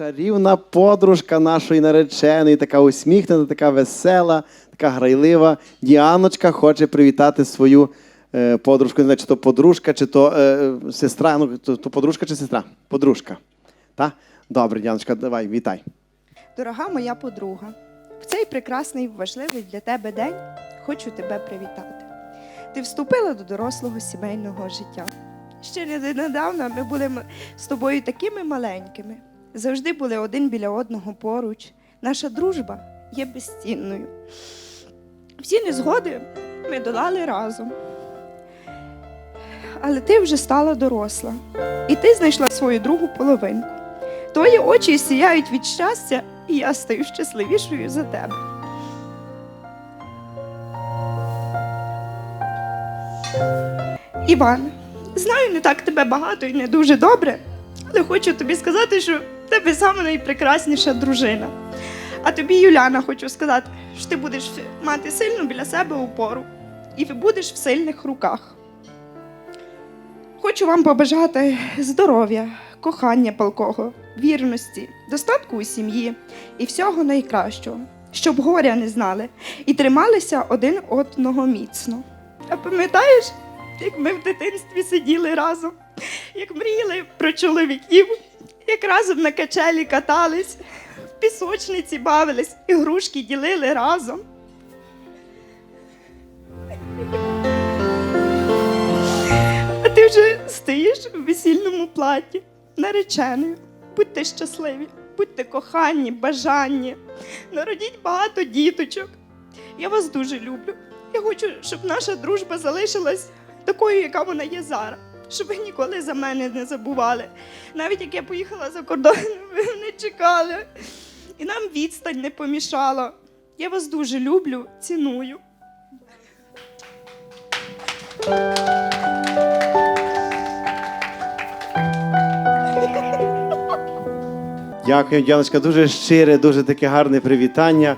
чарівна подружка нашої нареченої, така усміхнена, така весела, така грайлива. Діаночка хоче привітати свою е, подружку. Не знаю, чи то подружка, чи то е, сестра. Ну, то, то подружка чи сестра? Подружка. Та? Добре, Діаночка, давай, вітай. Дорога моя подруга, в цей прекрасний важливий для тебе день хочу тебе привітати. Ти вступила до дорослого сімейного життя. Ще недавно ми були з тобою такими маленькими, завжди були один біля одного поруч. Наша дружба є безцінною. Всі незгоди ми долали разом. Але ти вже стала доросла, і ти знайшла свою другу половинку. Твої очі сіяють від щастя, і я стаю щасливішою за тебе. Іван, знаю, не так тебе багато і не дуже добре, але хочу тобі сказати, що тебе саме найпрекрасніша дружина. А тобі, Юляна, хочу сказати, що ти будеш мати сильну біля себе опору і будеш в сильних руках. Хочу вам побажати здоров'я, кохання палкого, вірності, достатку у сім'ї і всього найкращого, щоб горя не знали і трималися один одного міцно. А пам'ятаєш, як ми в дитинстві сиділи разом, як мріяли про чоловіків, як на качелі катались, в пісочниці бавились, ігрушки ділили разом. А ти вже стоїш у весільному платі, нареченою. Будьте щасливі, будьте кохані, бажанні, народіть багато діточок. Я вас дуже люблю. Я хочу, щоб наша дружба залишилась такою, яка вона є зараз. Щоб ви ніколи за мене не забували. Навіть як я поїхала за кордон, ви мене чекали. І нам відстань не помішала. Я вас дуже люблю, ціную. Дякую, Діаночка, дуже щире, дуже таке гарне привітання.